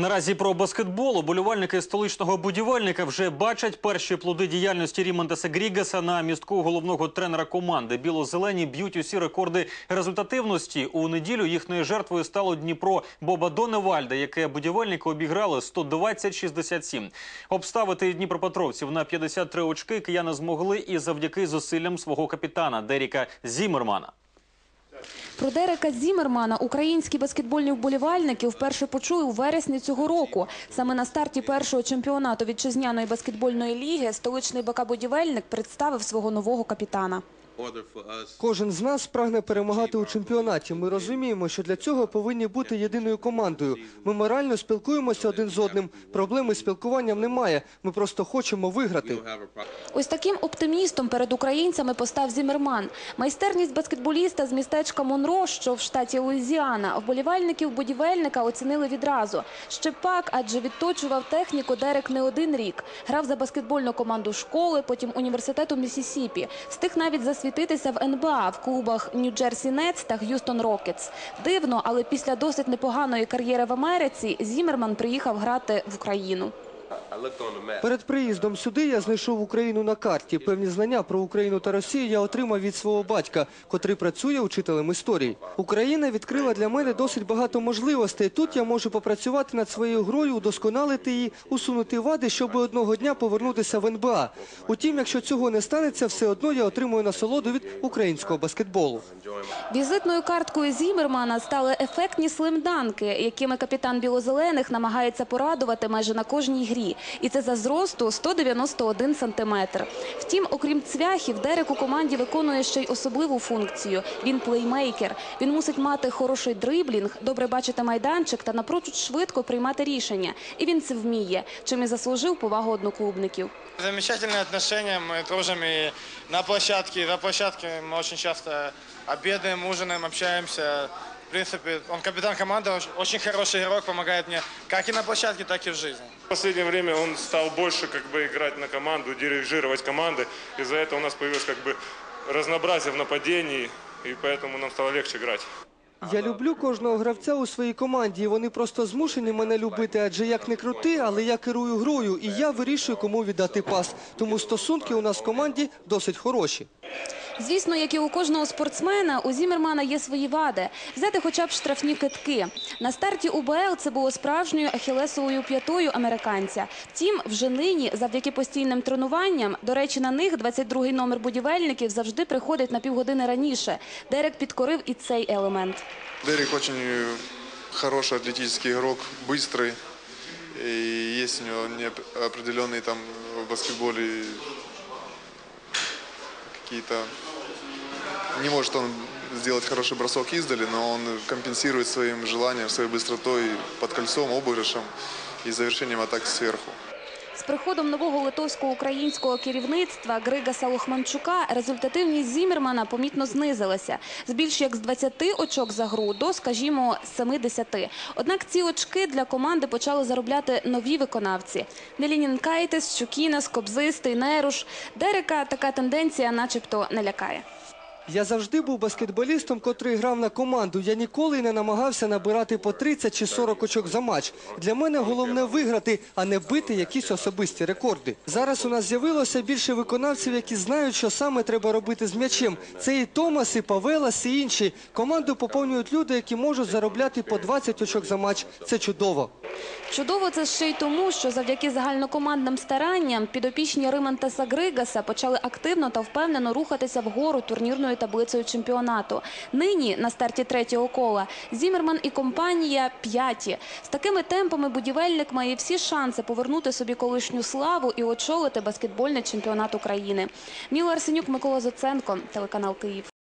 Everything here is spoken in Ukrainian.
Наразі про баскетбол уболівальники столичного будівельника вже бачать перші плоди діяльності Рімондеса Грігаса на містку головного тренера команди. Біло-зелені б'ють усі рекорди результативності. У неділю їхньою жертвою стало Дніпро Боба Доневальда, яке будівельники обіграли 120-67. Обставити дніпропетровців на 53 очки кияни змогли і завдяки зусиллям свого капітана Деріка Зімермана. Про Дерека Зімермана українські баскетбольні вболівальники вперше почули у вересні цього року. Саме на старті першого чемпіонату вітчизняної баскетбольної ліги столичний БК-будівельник представив свого нового капітана. Кожен з нас прагне перемагати у чемпіонаті. Ми розуміємо, що для цього повинні бути єдиною командою. Ми морально спілкуємося один з одним. Проблеми з спілкуванням немає. Ми просто хочемо виграти. Ось таким оптимістом перед українцями постав Зімерман. Майстерність баскетболіста з містечка Монро, що в штаті Луїзіана, вболівальників будівельника оцінили відразу. Ще пак, адже відточував техніку Дерек не один рік. Грав за баскетбольну команду школи, потім університету Міссісіпі. Встиг навіть засвітитися в НБА в клубах Нью-Джерсі Нетс та Г'юстон Рокетс. Дивно, але після досить непоганої кар'єри в Америці Зімерман приїхав грати в Україну. Перед приїздом сюди я знайшов Україну на карті. Певні знання про Україну та Росію я отримав від свого батька, котрий працює учителем історії. Україна відкрила для мене досить багато можливостей. Тут я можу попрацювати над своєю грою, удосконалити її, усунути вади, щоб одного дня повернутися в НБА. Утім, якщо цього не станеться, все одно я отримую насолоду від українського баскетболу. Візитною карткою Зімермана стали ефектні слимданки, якими капітан білозелених намагається порадувати майже на кожній грі І це за зросту 191 сантиметр. Втім, окрім цвяхів, Дерек у команді виконує ще й особливу функцію. Він плеймейкер. Він мусить мати хороший дриблінг, добре бачити майданчик та напрочуд швидко приймати рішення. І він це вміє, чим і заслужив повагу одноклубників. Замечательные отношения, мы дружим и на площадке, и за площадкой мы очень часто обедаем, ужинаем, общаемся. В принципе, он капитан команды, оч- очень хороший игрок, помогает мне как и на площадке, так и в жизни. В последнее время он стал больше как бы играть на команду, дирижировать команды. Из-за этого у нас появилось как бы разнообразие в нападении, и поэтому нам стало легче играть. Я люблю кожного гравця у своїй команді. і Вони просто змушені мене любити, адже як не крути, але я керую грою, і я вирішую, кому віддати пас. Тому стосунки у нас в команді досить хороші. Звісно, як і у кожного спортсмена, у Зімермана є свої вади. Взяти хоча б штрафні китки. На старті УБЛ це було справжньою ахілесовою п'ятою американця. Втім, вже нині, завдяки постійним тренуванням, до речі, на них 22-й номер будівельників завжди приходить на півгодини раніше. Дерек підкорив і цей елемент. Дерек очень э, хороший атлетический игрок, быстрый. И есть у него неоп- определенные там в баскетболе какие-то... Не может он сделать хороший бросок издали, но он компенсирует своим желанием, своей быстротой под кольцом, обыгрышем и завершением атак сверху. З приходом нового литовсько-українського керівництва Григаса Лохманчука результативність Зімермана помітно знизилася. З більш як з 20 очок за гру до, скажімо, 70. Однак ці очки для команди почали заробляти нові виконавці. Нелінін Кайтес, Чукінас, Кобзистий, Неруш. Дерека така тенденція начебто не лякає. Я завжди був баскетболістом, котрий грав на команду. Я ніколи не намагався набирати по 30 чи 40 очок за матч. Для мене головне виграти, а не бити якісь особисті рекорди. Зараз у нас з'явилося більше виконавців, які знають, що саме треба робити з м'ячем. Це і Томас, і Павелас, і інші. Команду поповнюють люди, які можуть заробляти по 20 очок за матч. Це чудово. Чудово це ще й тому, що завдяки загальнокомандним старанням підопічні Римантеса Григаса почали активно та впевнено рухатися вгору турнірною таблицею чемпіонату. Нині на старті третього кола Зімерман і компанія п'яті. З такими темпами будівельник має всі шанси повернути собі колишню славу і очолити баскетбольний чемпіонат України. Міла Арсенюк, Микола Зоценко, телеканал Київ.